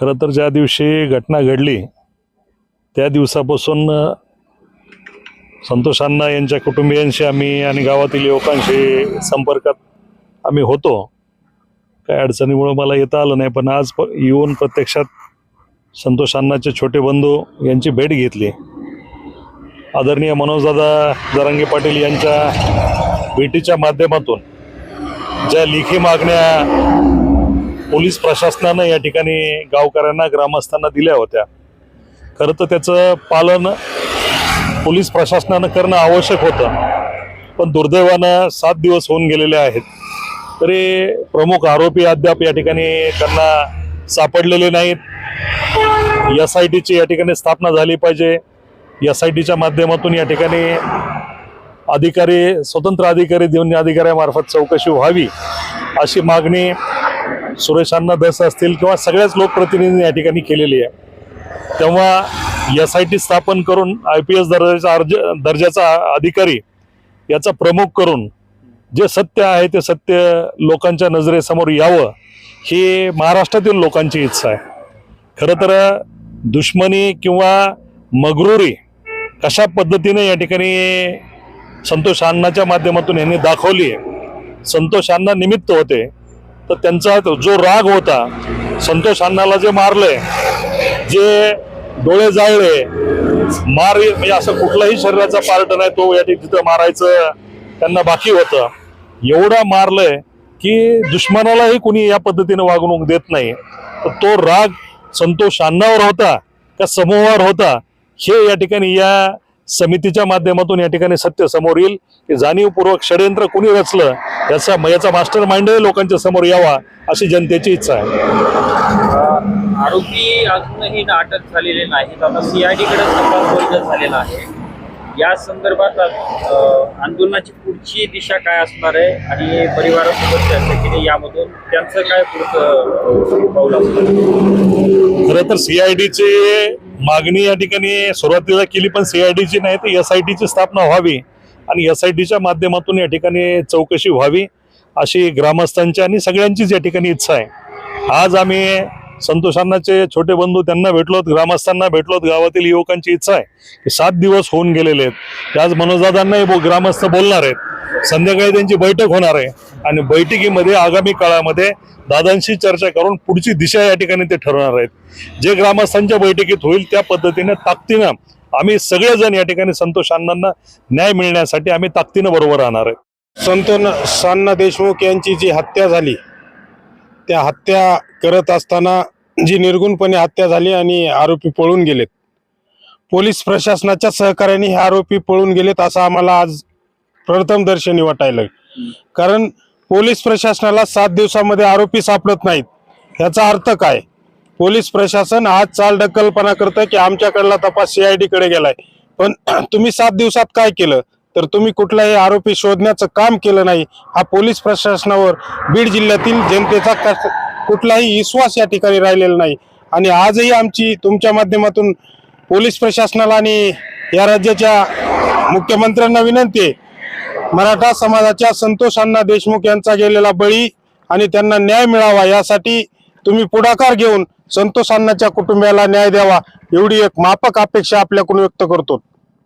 खरं तर ज्या दिवशी घटना घडली त्या दिवसापासून संतोष अण्णा यांच्या कुटुंबियांशी आम्ही आणि गावातील युवकांशी संपर्कात आम्ही होतो. काय अडचणीमुळं मला येता आलं नाही पण आज प- येऊन प्रत्यक्षात संतोष अण्णाचे छोटे बंधू यांची भेट घेतली. आदरणीय मनोजदादा जरांगे पाटील यांच्या भेटीच्या माध्यमातून ज्या लेखी मागण्या पोलीस प्रशासनानं या ठिकाणी गावकऱ्यांना ग्रामस्थांना दिल्या होत्या. खरं तर त्याचं पालन पोलीस प्रशासनानं करणं आवश्यक होतं. पण दुर्दैवानं सात दिवस होऊन गेलेले आहेत. तरी प्रमुख आरोपी अद्याप या ठिकाणी त्यांना सापडलेले नाहीत. एस आय टीची या ठिकाणी स्थापना झाली पाहिजे. एस आय टीच्या माध्यमातून या ठिकाणी अधिकारी स्वतंत्र अधिकारी देऊन अधिकाऱ्यामार्फत चौकशी व्हावी अशी मागणी सुरेशांना दस असतील किंवा सगळ्याच लोकप्रतिनिधींनी या ठिकाणी केलेली आहे. तेव्हा एस आय टी स्थापन करून आय पी एस दर्जाचा अर्ज दर्जाचा अधिकारी याचा प्रमुख करून जे सत्य आहे ते सत्य लोकांच्या नजरेसमोर यावं ही महाराष्ट्रातील लोकांची इच्छा आहे. खरं तर दुश्मनी किंवा मगरुरी कशा पद्धतीने या ठिकाणी संतोष अण्णाच्या माध्यमातून यांनी दाखवली आहे संतोष अण्णा निमित्त होते तर त्यांचा जो राग होता संतोष अण्णाला जे मारले जे डोळे जाळले मार म्हणजे असं कुठलाही शरीराचा पार्ट नाही तो या ठिकाणी तिथं मारायचं त्यांना बाकी होतं. एवढा मारलंय की दुश्मनालाही कुणी या पद्धतीने वागणूक देत नाही. तर तो राग संतोष अण्णावर होता का समूहावर होता हे या ठिकाणी या समितीच्या माध्यमातून या ठिकाणी सत्य समोर येईल. की जाणीवपूर्वक षडयंत्र कुणी रचलं याचा याचा मास्टर माइंडही लोकांच्या समोर यावा अशी जनतेची इच्छा आहे. आरोपी अजूनही अटक झालेले नाहीत. आता सीआयडी कडे तपास झालेला आहे या संदर्भात आंदोलनाची पुढची दिशा काय असणार आहे आणि परिवारासोबत चर्चा केली यामधून त्यांचं काय पुढचं पाऊल असणार? खरं तर सीआयडीची मागणी या ठिकाणी सुरुवातीला केली पण सीआयडीची नाही तर एस आय टीची स्थापना व्हावी आणि एस आय टीच्या माध्यमातून या ठिकाणी चौकशी व्हावी अशी ग्रामस्थांची आणि सगळ्यांचीच या ठिकाणी इच्छा आहे. आज आम्ही संतोषांनाचे छोटे बंधू त्यांना भेटलोत ग्रामस्थांना भेटलोत गावातील युवकांची इच्छा आहे की सात दिवस होऊन गेलेले आहेत. आज मनोजदादांनाही ग्रामस्थ बोलणार आहेत. संध्याकाळी त्यांची बैठक होणार आहे. आणि बैठकीमध्ये आगामी काळामध्ये दादांशी चर्चा करून पुढची दिशा या ठिकाणी ते ठरवणार आहेत. जे ग्रामस्थांच्या बैठकीत होईल त्या पद्धतीने ताकदीनं आम्ही सगळेजण या ठिकाणी संतोष अण्णांना न्याय मिळण्यासाठी आम्ही ताकदीनं बरोबर राहणार आहे संतोष सान्ना देशमुख यांची जी हत्या झाली त्या हत्या करत असताना जी निर्गुणपणे हत्या झाली आणि आरोपी पळून गेलेत. पोलीस प्रशासनाच्या सहकार्याने हे आरोपी पळून गेलेत असं आम्हाला आज प्रथम दर्शनी वाटायला कारण पोलीस प्रशासनाला सात दिवसामध्ये आरोपी सापडत नाहीत. ह्याचा अर्थ काय? पोलीस प्रशासन आज चाल ढकलपणा करतं की आमच्याकडला तपास सीआयडी कडे गेलाय. पण तुम्ही सात दिवसात काय केलं? तर तुम्ही कुठलाही आरोपी शोधण्याचं काम केलं नाही. हा पोलीस प्रशासनावर बीड जिल्ह्यातील जनतेचा कुठलाही विश्वास या ठिकाणी राहिलेला नाही. आणि आजही आमची तुमच्या माध्यमातून पोलीस प्रशासनाला आणि या राज्याच्या मुख्यमंत्र्यांना विनंती आहे. मराठा समाजाच्या संतोष अण्णा देशमुख यांचा गेलेला बळी आणि त्यांना न्याय मिळावा यासाठी तुम्ही पुढाकार घेऊन संतोष अण्णाच्या कुटुंबियाला न्याय द्यावा एवढी एक मापक अपेक्षा आपल्याकडून व्यक्त करतो.